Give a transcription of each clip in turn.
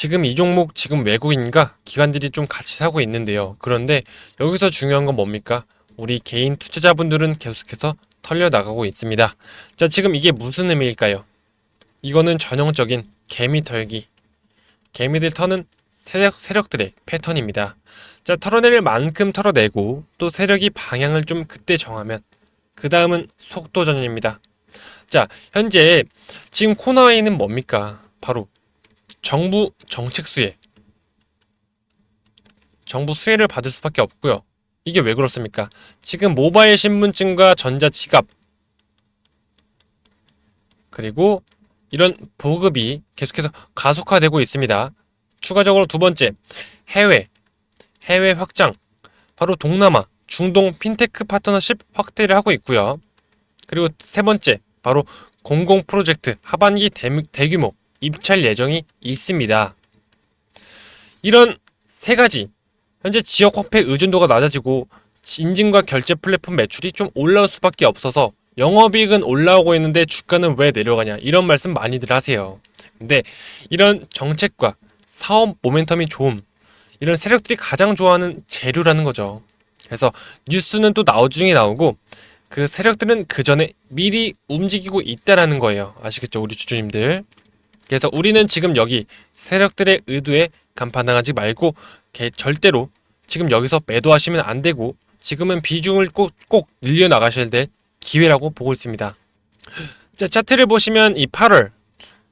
지금 이 종목 지금 외국인과 기관들이 좀 같이 사고 있는데요. 그런데 여기서 중요한 건 뭡니까? 우리 개인 투자자분들은 계속해서 털려 나가고 있습니다. 자, 지금 이게 무슨 의미일까요? 이거는 전형적인 개미 털기. 개미들 터는 세력, 세력들의 패턴입니다. 자, 털어낼 만큼 털어내고 또 세력이 방향을 좀 그때 정하면 그 다음은 속도전입니다. 자, 현재 지금 코너에 있는 뭡니까? 바로 정부 정책 수혜. 정부 수혜를 받을 수밖에 없고요. 이게 왜 그렇습니까? 지금 모바일 신분증과 전자 지갑 그리고 이런 보급이 계속해서 가속화되고 있습니다. 추가적으로 두 번째, 해외 해외 확장 바로 동남아, 중동 핀테크 파트너십 확대를 하고 있고요. 그리고 세 번째, 바로 공공 프로젝트 하반기 대, 대규모 입찰 예정이 있습니다. 이런 세 가지 현재 지역 화폐 의존도가 낮아지고 인증과 결제 플랫폼 매출이 좀 올라올 수밖에 없어서 영업이익은 올라오고 있는데 주가는 왜 내려가냐 이런 말씀 많이들 하세요. 근데 이런 정책과 사업 모멘텀이 좋음 이런 세력들이 가장 좋아하는 재료라는 거죠. 그래서 뉴스는 또 나중에 나오고 그 세력들은 그 전에 미리 움직이고 있다라는 거예요. 아시겠죠, 우리 주주님들. 그래서 우리는 지금 여기 세력들의 의도에 간판당하지 말고 개- 절대로 지금 여기서 매도하시면 안 되고 지금은 비중을 꼭, 꼭 늘려 나가셔야 될 기회라고 보고 있습니다. 자, 차트를 보시면 이 8월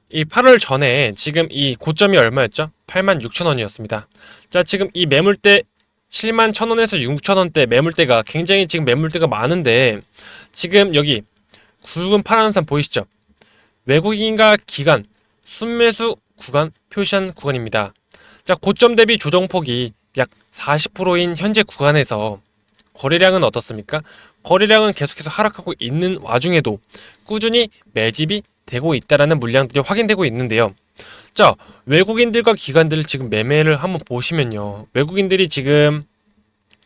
이 8월 전에 지금 이 고점이 얼마였죠? 8만 6천 원이었습니다. 자, 지금 이 매물대 7만 1천 원에서 6천 원대 매물대가 굉장히 지금 매물대가 많은데 지금 여기 굵은 파란 선 보이시죠? 외국인과 기관 순매수 구간 표시한 구간입니다. 자, 고점 대비 조정폭이 약 40%인 현재 구간에서 거래량은 어떻습니까? 거래량은 계속해서 하락하고 있는 와중에도 꾸준히 매집이 되고 있다라는 물량들이 확인되고 있는데요. 자, 외국인들과 기관들 지금 매매를 한번 보시면요. 외국인들이 지금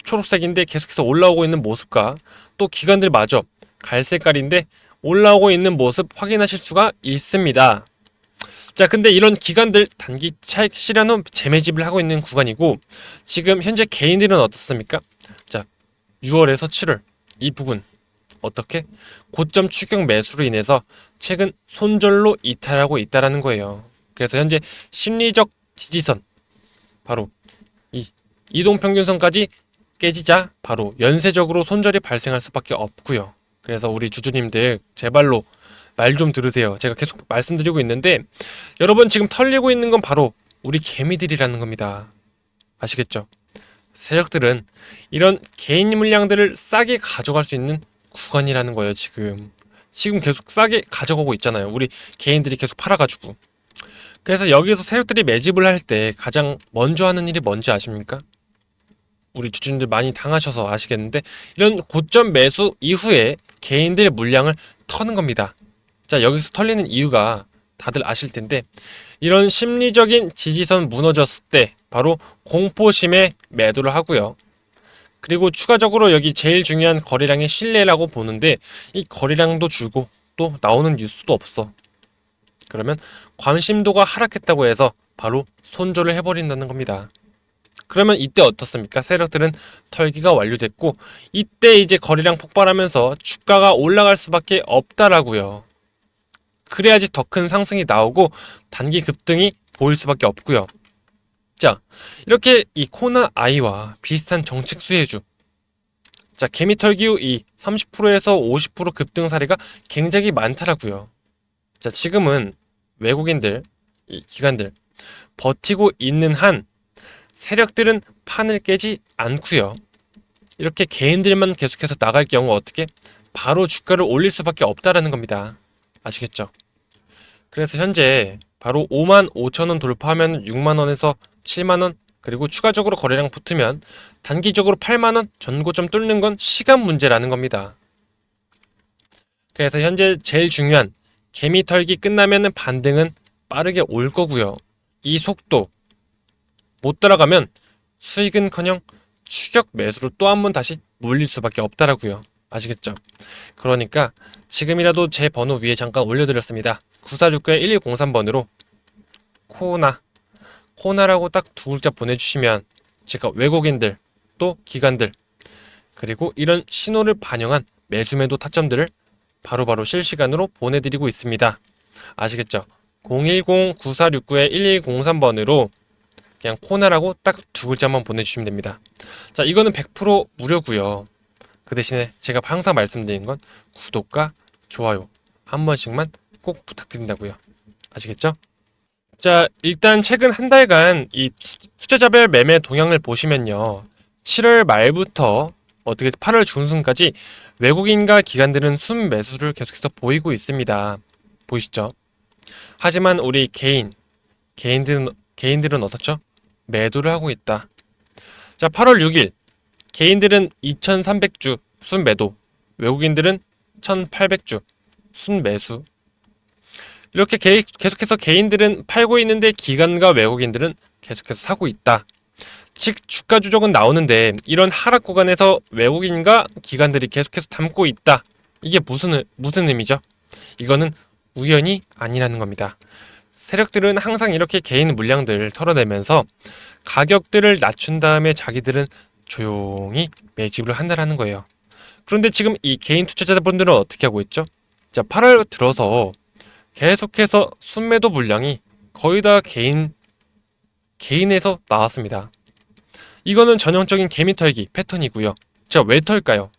초록색인데 계속해서 올라오고 있는 모습과 또 기관들 마저 갈색깔인데 올라오고 있는 모습 확인하실 수가 있습니다. 자, 근데 이런 기관들 단기 차익 실현 후 재매집을 하고 있는 구간이고 지금 현재 개인들은 어떻습니까? 자, 6월에서 7월 이 부분 어떻게 고점 추격 매수로 인해서 최근 손절로 이탈하고 있다라는 거예요. 그래서 현재 심리적 지지선 바로 이 이동 평균선까지 깨지자 바로 연쇄적으로 손절이 발생할 수밖에 없고요. 그래서 우리 주주님들 제발로 말 좀 들으세요. 제가 계속 말씀드리고 있는데 여러분 지금 털리고 있는 건 바로 우리 개미들이라는 겁니다. 아시겠죠? 세력들은 이런 개인 물량들을 싸게 가져갈 수 있는 구간이라는 거예요, 지금. 지금 계속 싸게 가져가고 있잖아요. 우리 개인들이 계속 팔아가지고. 그래서 여기서 세력들이 매집을 할 때 가장 먼저 하는 일이 뭔지 아십니까? 우리 주주님들 많이 당하셔서 아시겠는데 이런 고점 매수 이후에 개인들의 물량을 터는 겁니다. 자, 여기서 털리는 이유가 다들 아실 텐데 이런 심리적인 지지선 무너졌을 때 바로 공포심에 매도를 하고요. 그리고 추가적으로 여기 제일 중요한 거래량의 신뢰라고 보는데 이 거래량도 줄고 또 나오는 뉴스도 없어. 그러면 관심도가 하락했다고 해서 바로 손절을 해버린다는 겁니다. 그러면 이때 어떻습니까? 세력들은 털기가 완료됐고 이때 이제 거래량 폭발하면서 주가가 올라갈 수밖에 없다라고요. 그래야지 더 큰 상승이 나오고 단기 급등이 보일 수밖에 없고요. 자, 이렇게 이 코나 아이와 비슷한 정책 수혜주. 자, 개미털기 후이 30%에서 50% 급등 사례가 굉장히 많다라고요. 자, 지금은 외국인들, 이 기관들 버티고 있는 한 세력들은 판을 깨지 않고요. 이렇게 개인들만 계속해서 나갈 경우 어떻게 바로 주가를 올릴 수밖에 없다라는 겁니다. 아시겠죠? 그래서 현재 바로 5만 5천 원 돌파하면 6만 원에서 7만 원 그리고 추가적으로 거래량 붙으면 단기적으로 8만 원 전고점 뚫는 건 시간 문제라는 겁니다. 그래서 현재 제일 중요한 개미 털기 끝나면은 반등은 빠르게 올 거고요. 이 속도 못 따라가면 수익은커녕 추격 매수로 또 한 번 다시 물릴 수밖에 없다라고요. 아시겠죠? 그러니까 지금이라도 제 번호 위에 잠깐 올려드렸습니다. 9469-1103번으로 코나 호나라고 딱 두 글자 보내주시면 제가 외국인들 또 기관들 그리고 이런 신호를 반영한 매수매도 타점들을 바로 바로 실시간으로 보내드리고 있습니다. 아시겠죠? 010-9469-1103번으로 그냥 코나라고 딱 두 글자만 보내주시면 됩니다. 자, 이거는 100% 무료고요. 그 대신에 제가 항상 말씀드리는 건 구독과 좋아요 한 번씩만 꼭 부탁드린다고요. 아시겠죠? 자, 일단 최근 한 달간 이 수- 숫자자별 매매 동향을 보시면요. 7월 말부터 어떻게 8월 중순까지 외국인과 기관들은 순 매수를 계속해서 보이고 있습니다. 보이시죠? 하지만 우리 개인, 개인들은, 개인들은 어떻죠? 매도를 하고 있다. 자, 8월 6일, 개인들은 2,300주 순 매도, 외국인들은 1,800주 순 매수. 이렇게 개- 계속해서 개인들은 팔고 있는데 기관과 외국인들은 계속해서 사고 있다. 즉 주가 조정은 나오는데 이런 하락 구간에서 외국인과 기관들이 계속해서 담고 있다. 이게 무슨 무슨 의미죠? 이거는 우연이 아니라는 겁니다. 세력들은 항상 이렇게 개인 물량들을 털어내면서 가격들을 낮춘 다음에 자기들은 조용히 매집을 한다라는 거예요. 그런데 지금 이 개인 투자자분들은 어떻게 하고 있죠? 자, 8월 들어서 계속해서 순매도 물량이 거의 다 개인 개인에서 나왔습니다. 이거는 전형적인 개미 털기 패턴이고요. 자, 왜 털까요?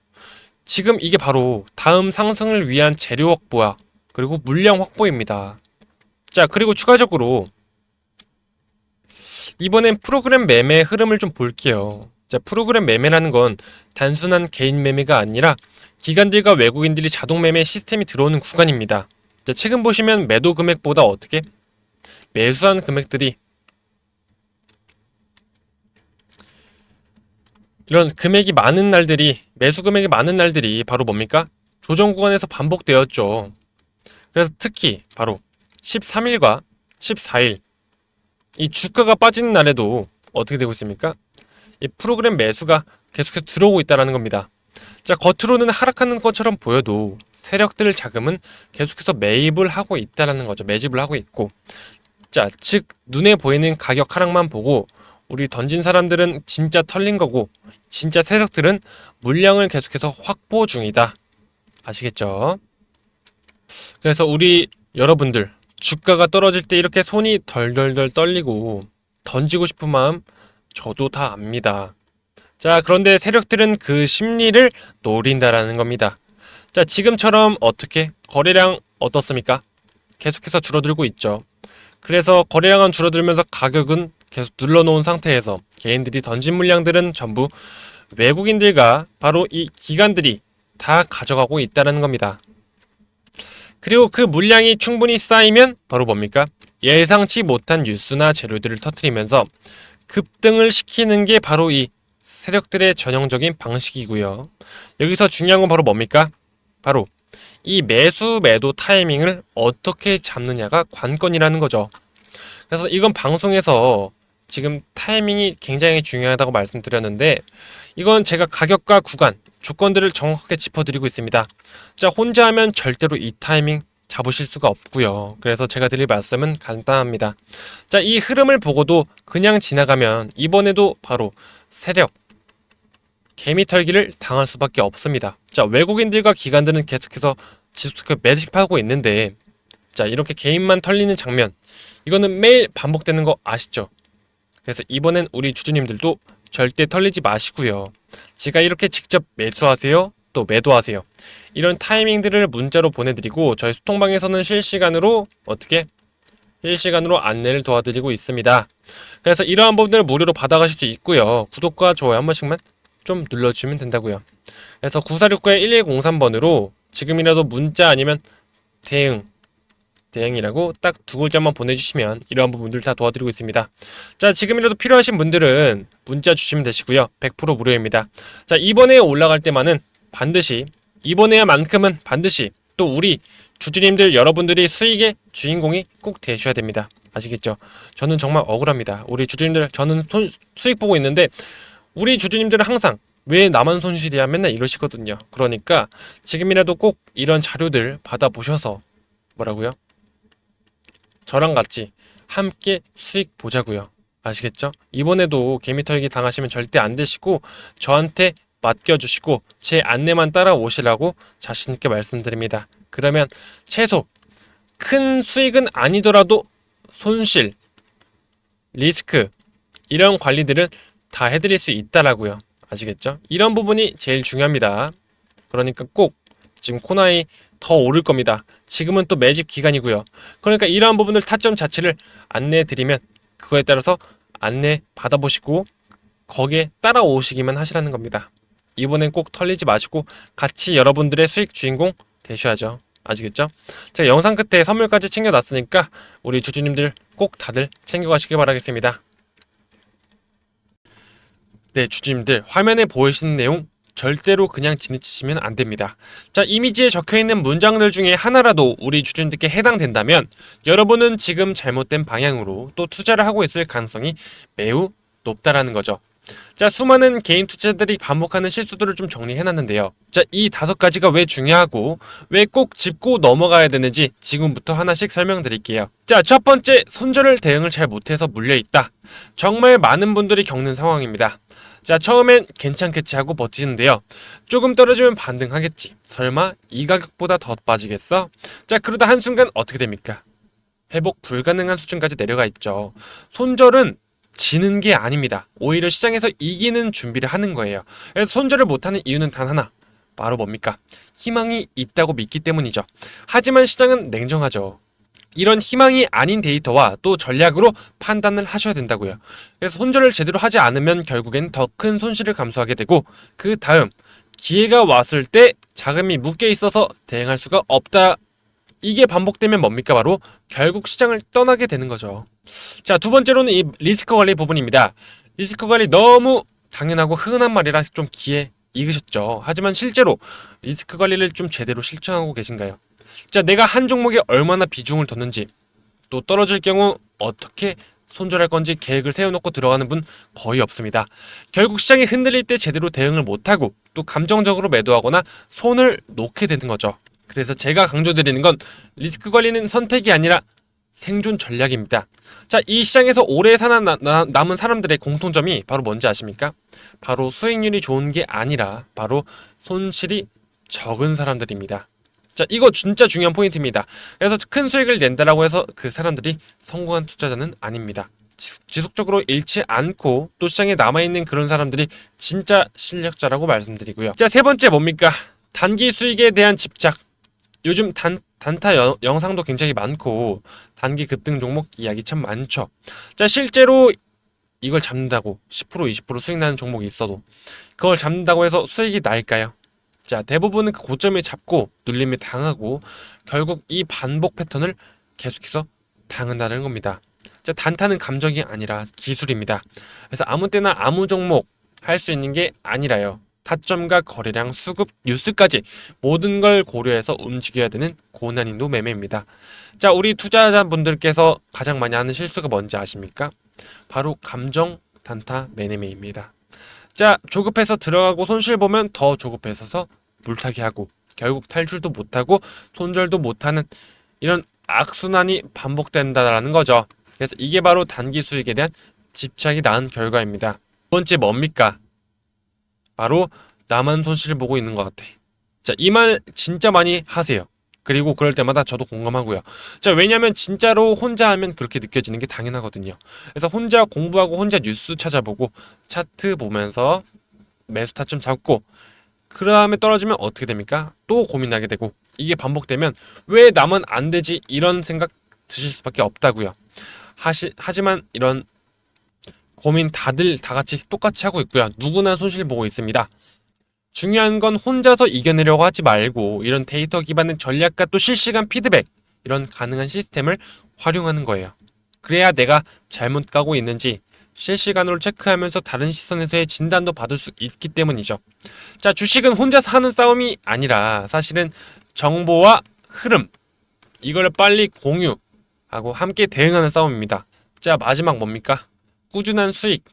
지금 이게 바로 다음 상승을 위한 재료 확보와 그리고 물량 확보입니다. 자, 그리고 추가적으로 이번엔 프로그램 매매 흐름을 좀 볼게요. 자, 프로그램 매매라는 건 단순한 개인 매매가 아니라 기관들과 외국인들이 자동 매매 시스템이 들어오는 구간입니다. 자, 최근 보시면 매도 금액보다 어떻게 매수한 금액들이 이런 금액이 많은 날들이 매수 금액이 많은 날들이 바로 뭡니까? 조정 구간에서 반복되었죠. 그래서 특히 바로 13일과 14일 이 주가가 빠지는 날에도 어떻게 되고 있습니까? 이 프로그램 매수가 계속해서 들어오고 있다는 겁니다. 자, 겉으로는 하락하는 것처럼 보여도 세력들 자금은 계속해서 매입을 하고 있다는 거죠. 매집을 하고 있고. 자, 즉 눈에 보이는 가격 하락만 보고 우리 던진 사람들은 진짜 털린 거고 진짜 세력들은 물량을 계속해서 확보 중이다. 아시겠죠? 그래서 우리 여러분들 주가가 떨어질 때 이렇게 손이 덜덜덜 떨리고 던지고 싶은 마음 저도 다 압니다. 자, 그런데 세력들은 그 심리를 노린다라는 겁니다. 자, 지금처럼 어떻게 거래량 어떻습니까? 계속해서 줄어들고 있죠. 그래서 거래량은 줄어들면서 가격은 계속 눌러놓은 상태에서 개인들이 던진 물량들은 전부 외국인들과 바로 이 기관들이 다 가져가고 있다는 겁니다. 그리고 그 물량이 충분히 쌓이면 바로 뭡니까? 예상치 못한 뉴스나 재료들을 터트리면서 급등을 시키는 게 바로 이 세력들의 전형적인 방식이고요. 여기서 중요한 건 바로 뭡니까? 바로 이 매수 매도 타이밍을 어떻게 잡느냐가 관건이라는 거죠. 그래서 이건 방송에서 지금 타이밍이 굉장히 중요하다고 말씀드렸는데 이건 제가 가격과 구간, 조건들을 정확하게 짚어드리고 있습니다. 자, 혼자 하면 절대로 이 타이밍 잡으실 수가 없고요. 그래서 제가 드릴 말씀은 간단합니다. 자, 이 흐름을 보고도 그냥 지나가면 이번에도 바로 세력, 개미 털기를 당할 수밖에 없습니다. 자, 외국인들과 기관들은 계속해서 지속해 매집하고 있는데 자, 이렇게 개인만 털리는 장면 이거는 매일 반복되는 거 아시죠? 그래서 이번엔 우리 주주님들도 절대 털리지 마시고요. 제가 이렇게 직접 매수하세요. 또 매도하세요. 이런 타이밍들을 문자로 보내드리고 저희 소통방에서는 실시간으로 어떻게 실시간으로 안내를 도와드리고 있습니다. 그래서 이러한 부분들을 무료로 받아가실 수 있고요. 구독과 좋아요 한 번씩만 좀 눌러주시면 된다고요. 그래서 9469-1103번으로 지금이라도 문자 아니면 대응 대행이라고 딱 두 글자만 보내주시면 이러한 부분들 다 도와드리고 있습니다. 자, 지금이라도 필요하신 분들은 문자 주시면 되시고요. 100% 무료입니다. 자, 이번에 올라갈 때만은 반드시 이번에야만큼은 반드시 또 우리 주주님들 여러분들이 수익의 주인공이 꼭 되셔야 됩니다. 아시겠죠? 저는 정말 억울합니다. 우리 주주님들 저는 손, 수익 보고 있는데 우리 주주님들은 항상 왜 나만 손실이야 맨날 이러시거든요. 그러니까 지금이라도 꼭 이런 자료들 받아보셔서 뭐라고요? 저랑 같이 함께 수익 보자고요. 아시겠죠? 이번에도 개미 털기 당하시면 절대 안 되시고 저한테 맡겨주시고 제 안내만 따라오시라고 자신있게 말씀드립니다. 그러면 최소 큰 수익은 아니더라도 손실, 리스크 이런 관리들은 다 해드릴 수 있다라고요. 아시겠죠? 이런 부분이 제일 중요합니다. 그러니까 꼭 지금 코나이 더 오를 겁니다. 지금은 또 매집 기간이고요. 그러니까 이러한 부분들 타점 자체를 안내해 드리면 그거에 따라서 안내 받아보시고 거기에 따라오시기만 하시라는 겁니다. 이번엔 꼭 털리지 마시고 같이 여러분들의 수익 주인공 되셔야죠. 아시겠죠? 제가 영상 끝에 선물까지 챙겨놨으니까 우리 주주님들 꼭 다들 챙겨가시길 바라겠습니다. 네, 주주님들 화면에 보이시는 내용 절대로 그냥 지나치시면 안 됩니다. 자, 이미지에 적혀 있는 문장들 중에 하나라도 우리 주주님들께 해당된다면 여러분은 지금 잘못된 방향으로 또 투자를 하고 있을 가능성이 매우 높다라는 거죠. 자, 수많은 개인 투자들이 반복하는 실수들을 좀 정리해놨는데요. 자, 이 다섯 가지가 왜 중요하고 왜 꼭 짚고 넘어가야 되는지 지금부터 하나씩 설명드릴게요. 자, 첫 번째, 손절을 대응을 잘 못해서 물려있다. 정말 많은 분들이 겪는 상황입니다. 자, 처음엔 괜찮겠지 하고 버티는데요. 조금 떨어지면 반등하겠지. 설마 이 가격보다 더 빠지겠어? 자, 그러다 한순간 어떻게 됩니까? 회복 불가능한 수준까지 내려가 있죠. 손절은 지는 게 아닙니다. 오히려 시장에서 이기는 준비를 하는 거예요. 손절을 못하는 이유는 단 하나. 바로 뭡니까? 희망이 있다고 믿기 때문이죠. 하지만 시장은 냉정하죠. 이런 희망이 아닌 데이터와 또 전략으로 판단을 하셔야 된다고요. 그래서 손절을 제대로 하지 않으면 결국엔 더 큰 손실을 감수하게 되고 그 다음 기회가 왔을 때 자금이 묶여 있어서 대응할 수가 없다. 이게 반복되면 뭡니까? 바로 결국 시장을 떠나게 되는 거죠. 자, 두 번째로는 이 리스크 관리 부분입니다. 리스크 관리 너무 당연하고 흔한 말이라 좀 귀에 익으셨죠. 하지만 실제로 리스크 관리를 좀 제대로 실천하고 계신가요? 자, 내가 한 종목에 얼마나 비중을 뒀는지, 또 떨어질 경우 어떻게 손절할 건지 계획을 세워놓고 들어가는 분 거의 없습니다. 결국 시장이 흔들릴 때 제대로 대응을 못하고 또 감정적으로 매도하거나 손을 놓게 되는 거죠. 그래서 제가 강조드리는 건 리스크 관리는 선택이 아니라 생존 전략입니다. 자, 이 시장에서 오래 살아 남은 사람들의 공통점이 바로 뭔지 아십니까? 바로 수익률이 좋은 게 아니라 바로 손실이 적은 사람들입니다. 자, 이거 진짜 중요한 포인트입니다. 그래서 큰 수익을 낸다라고 해서 그 사람들이 성공한 투자자는 아닙니다. 지속적으로 잃지 않고 또 시장에 남아있는 그런 사람들이 진짜 실력자라고 말씀드리고요. 자, 세 번째 뭡니까? 단기 수익에 대한 집착. 요즘 단, 단타 여, 영상도 굉장히 많고 단기 급등 종목 이야기 참 많죠. 자, 실제로 이걸 잡는다고 10% 20% 수익 나는 종목이 있어도 그걸 잡는다고 해서 수익이 날까요? 자, 대부분은 그 고점에 잡고 눌림에 당하고 결국 이 반복 패턴을 계속해서 당한다는 겁니다. 자, 단타는 감정이 아니라 기술입니다. 그래서 아무 때나 아무 종목 할 수 있는 게 아니라요. 타점과 거래량, 수급, 뉴스까지 모든 걸 고려해서 움직여야 되는 고난인도 매매입니다. 자, 우리 투자자분들께서 가장 많이 하는 실수가 뭔지 아십니까? 바로 감정 단타 매매매입니다. 자, 조급해서 들어가고 손실 보면 더 조급해서서 물타기 하고 결국 탈출도 못하고 손절도 못하는 이런 악순환이 반복된다라는 거죠. 그래서 이게 바로 단기 수익에 대한 집착이 낳은 결과입니다. 두 번째 뭡니까? 바로 나만 손실을 보고 있는 것 같아. 자, 이 말 진짜 많이 하세요. 그리고 그럴 때마다 저도 공감하고요. 자, 왜냐면 진짜로 혼자 하면 그렇게 느껴지는 게 당연하거든요. 그래서 혼자 공부하고 혼자 뉴스 찾아보고 차트 보면서 매수 타점 잡고 그 다음에 떨어지면 어떻게 됩니까? 또 고민하게 되고 이게 반복되면 왜 남은 안 되지 이런 생각 드실 수밖에 없다고요. 하시, 하지만 이런 고민 다들 다 같이 똑같이 하고 있고요. 누구나 손실 보고 있습니다. 중요한 건 혼자서 이겨내려고 하지 말고 이런 데이터 기반의 전략과 또 실시간 피드백 이런 가능한 시스템을 활용하는 거예요. 그래야 내가 잘못 가고 있는지 실시간으로 체크하면서 다른 시선에서의 진단도 받을 수 있기 때문이죠. 자, 주식은 혼자서 하는 싸움이 아니라 사실은 정보와 흐름 이걸 빨리 공유하고 함께 대응하는 싸움입니다. 자, 마지막 뭡니까? 꾸준한 수익.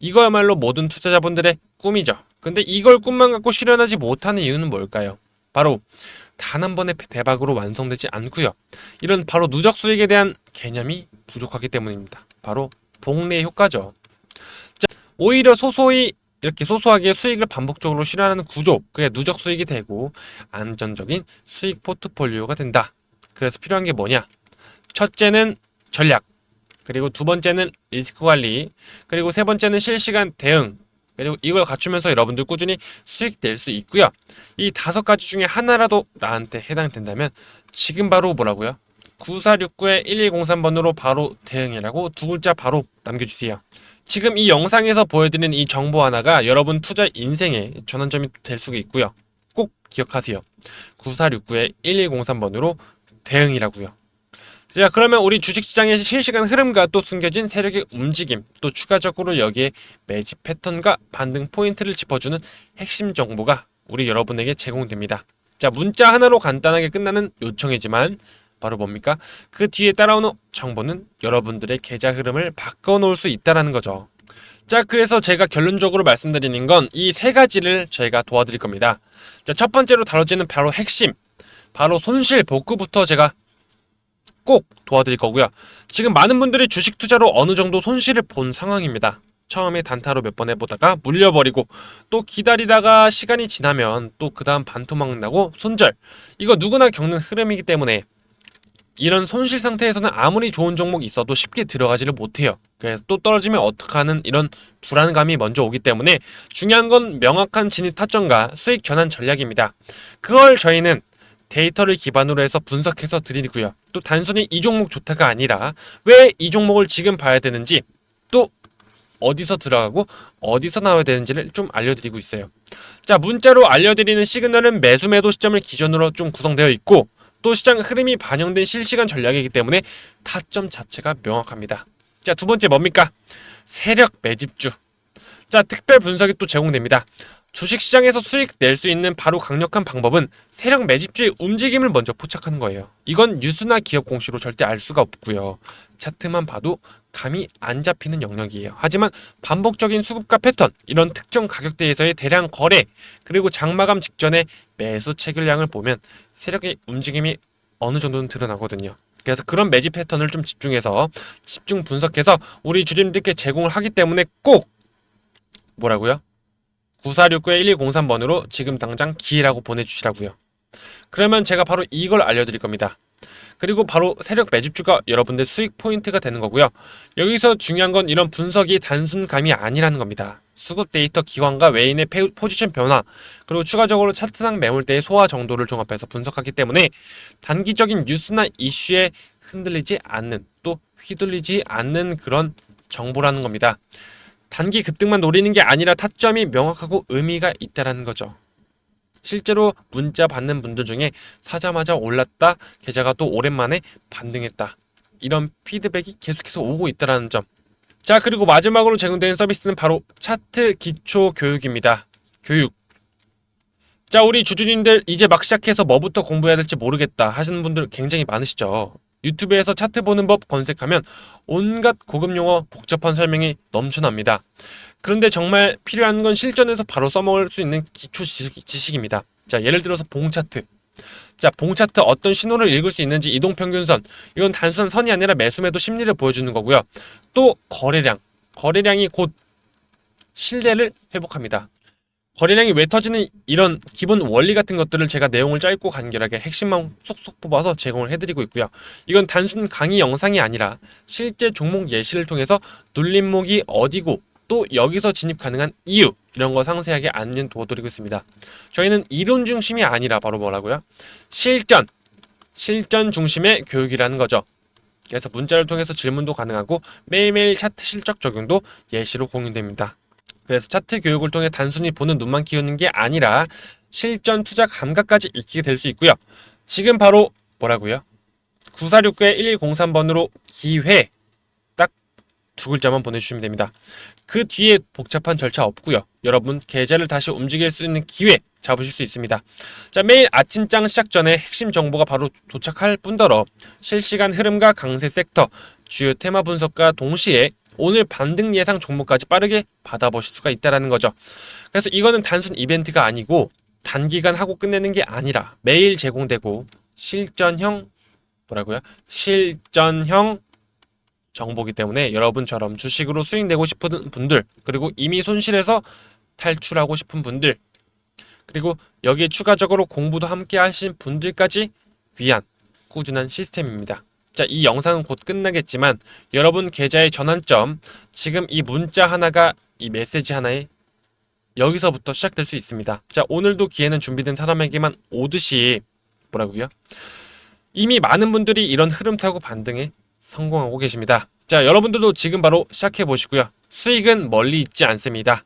이거야말로 모든 투자자분들의 꿈이죠. 근데 이걸 꿈만 갖고 실현하지 못하는 이유는 뭘까요? 바로 단 한 번의 대박으로 완성되지 않고요. 이런 바로 누적 수익에 대한 개념이 부족하기 때문입니다. 바로 복리의 효과죠. 자, 오히려 소소히 이렇게 소소하게 수익을 반복적으로 실현하는 구조, 그게 누적 수익이 되고 안전적인 수익 포트폴리오가 된다. 그래서 필요한 게 뭐냐? 첫째는 전략, 그리고 두 번째는 리스크 관리, 그리고 세 번째는 실시간 대응, 그리고 이걸 갖추면서 여러분들 꾸준히 수익 낼 수 있고요. 이 다섯 가지 중에 하나라도 나한테 해당된다면 지금 바로 뭐라고요? 9469에 1103번으로 바로 대응이라고 두 글자 바로 남겨주세요. 지금 이 영상에서 보여드리는 이 정보 하나가 여러분 투자 인생의 전환점이 될 수가 있고요. 꼭 기억하세요. 9469에 1103번으로 대응이라고요. 자, 그러면 우리 주식시장의 실시간 흐름과 또 숨겨진 세력의 움직임, 또 추가적으로 여기에 매집 패턴과 반등 포인트를 짚어주는 핵심 정보가 우리 여러분에게 제공됩니다. 자, 문자 하나로 간단하게 끝나는 요청이지만 바로 뭡니까? 그 뒤에 따라오는 정보는 여러분들의 계좌 흐름을 바꿔놓을 수 있다라는 거죠. 자, 그래서 제가 결론적으로 말씀드리는 건 이 세 가지를 저희가 도와드릴 겁니다. 자, 첫 번째로 다뤄지는 바로 핵심, 바로 손실 복구부터 제가 꼭 도와드릴 거고요. 지금 많은 분들이 주식 투자로 어느 정도 손실을 본 상황입니다. 처음에 단타로 몇 번 해보다가 물려버리고 또 기다리다가 시간이 지나면 또 그 다음 반토막 나고 손절 이거 누구나 겪는 흐름이기 때문에 이런 손실 상태에서는 아무리 좋은 종목이 있어도 쉽게 들어가지를 못해요. 그래서 또 떨어지면 어떡하는 이런 불안감이 먼저 오기 때문에 중요한 건 명확한 진입 타점과 수익 전환 전략입니다. 그걸 저희는 데이터를 기반으로 해서 분석해서 드리고요. 또 단순히 이 종목 좋다가 아니라 왜 이 종목을 지금 봐야 되는지 또 어디서 들어가고 어디서 나와야 되는지를 좀 알려드리고 있어요. 자, 문자로 알려드리는 시그널은 매수 매도 시점을 기준으로 좀 구성되어 있고 또 시장 흐름이 반영된 실시간 전략이기 때문에 타점 자체가 명확합니다. 자, 두 번째 뭡니까? 세력 매집주. 자, 특별 분석이 또 제공됩니다. 주식시장에서 수익 낼 수 있는 바로 강력한 방법은 세력 매집주의 움직임을 먼저 포착하는 거예요. 이건 뉴스나 기업 공시로 절대 알 수가 없고요. 차트만 봐도 감이 안 잡히는 영역이에요. 하지만 반복적인 수급과 패턴, 이런 특정 가격대에서의 대량 거래, 그리고 장마감 직전에 매수 체결량을 보면 세력의 움직임이 어느 정도는 드러나거든요. 그래서 그런 매집 패턴을 좀 집중해서 집중 분석해서 우리 주림들께 제공을 하기 때문에 꼭 뭐라고요? 9469에 1103번으로 지금 당장 기회라고 보내주시라고요. 그러면 제가 바로 이걸 알려드릴 겁니다. 그리고 바로 세력 매집주가 여러분들 수익 포인트가 되는 거고요. 여기서 중요한 건 이런 분석이 단순 감이 아니라는 겁니다. 수급 데이터 기관과 외인의 포지션 변화, 그리고 추가적으로 차트상 매물대의 소화 정도를 종합해서 분석하기 때문에 단기적인 뉴스나 이슈에 흔들리지 않는 또 휘둘리지 않는 그런 정보라는 겁니다. 단기 급등만 노리는 게 아니라 타점이 명확하고 의미가 있다라는 거죠. 실제로 문자 받는 분들 중에 사자마자 올랐다, 계좌가 또 오랜만에 반등했다. 이런 피드백이 계속해서 오고 있다라는 점. 자, 그리고 마지막으로 제공되는 서비스는 바로 차트 기초 교육입니다. 교육. 자, 우리 주주님들 이제 막 시작해서 뭐부터 공부해야 될지 모르겠다 하시는 분들 굉장히 많으시죠. 유튜브에서 차트 보는 법 검색하면 온갖 고급 용어 복잡한 설명이 넘쳐납니다. 그런데 정말 필요한 건 실전에서 바로 써먹을 수 있는 기초 지식, 입니다 자, 예를 들어서 봉 차트. 자, 봉 차트 어떤 신호를 읽을 수 있는지 이동 평균선. 이건 단순한 선이 아니라 매수매도 심리를 보여주는 거고요. 또 거래량. 거래량이 곧 신뢰를 회복합니다. 거래량이 왜 터지는 이런 기본 원리 같은 것들을 제가 내용을 짧고 간결하게 핵심만 쏙쏙 뽑아서 제공을 해드리고 있고요. 이건 단순 강의 영상이 아니라 실제 종목 예시를 통해서 눌림목이 어디고 또 여기서 진입 가능한 이유 이런 거 상세하게 안내 도와드리고 있습니다. 저희는 이론 중심이 아니라 바로 뭐라고요? 실전, 실전 중심의 교육이라는 거죠. 그래서 문자를 통해서 질문도 가능하고 매일매일 차트 실적 적용도 예시로 공유됩니다. 그래서 차트 교육을 통해 단순히 보는 눈만 키우는 게 아니라 실전 투자 감각까지 익히게 될 수 있고요. 지금 바로 뭐라고요? 9469에 1103번으로 기회 딱 두 글자만 보내주시면 됩니다. 그 뒤에 복잡한 절차 없고요. 여러분 계좌를 다시 움직일 수 있는 기회 잡으실 수 있습니다. 자 매일 아침장 시작 전에 핵심 정보가 바로 도착할 뿐더러 실시간 흐름과 강세 섹터 주요 테마 분석과 동시에 오늘 반등 예상 종목까지 빠르게 받아보실 수가 있다라는 거죠. 그래서 이거는 단순 이벤트가 아니고 단기간 하고 끝내는 게 아니라 매일 제공되고 실전형 뭐라고요? 실전형 정보기 때문에 여러분처럼 주식으로 수익 내고 싶은 분들 그리고 이미 손실해서 탈출하고 싶은 분들 그리고 여기에 추가적으로 공부도 함께 하신 분들까지 위한 꾸준한 시스템입니다. 자, 이 영상은 곧 끝나겠지만 여러분 계좌의 전환점 지금 이 문자 하나가 이 메시지 하나에 여기서부터 시작될 수 있습니다. 자, 오늘도 기회는 준비된 사람에게만 오듯이 뭐라고요? 이미 많은 분들이 이런 흐름 타고 반등에 성공하고 계십니다. 자, 여러분들도 지금 바로 시작해 보시고요. 수익은 멀리 있지 않습니다.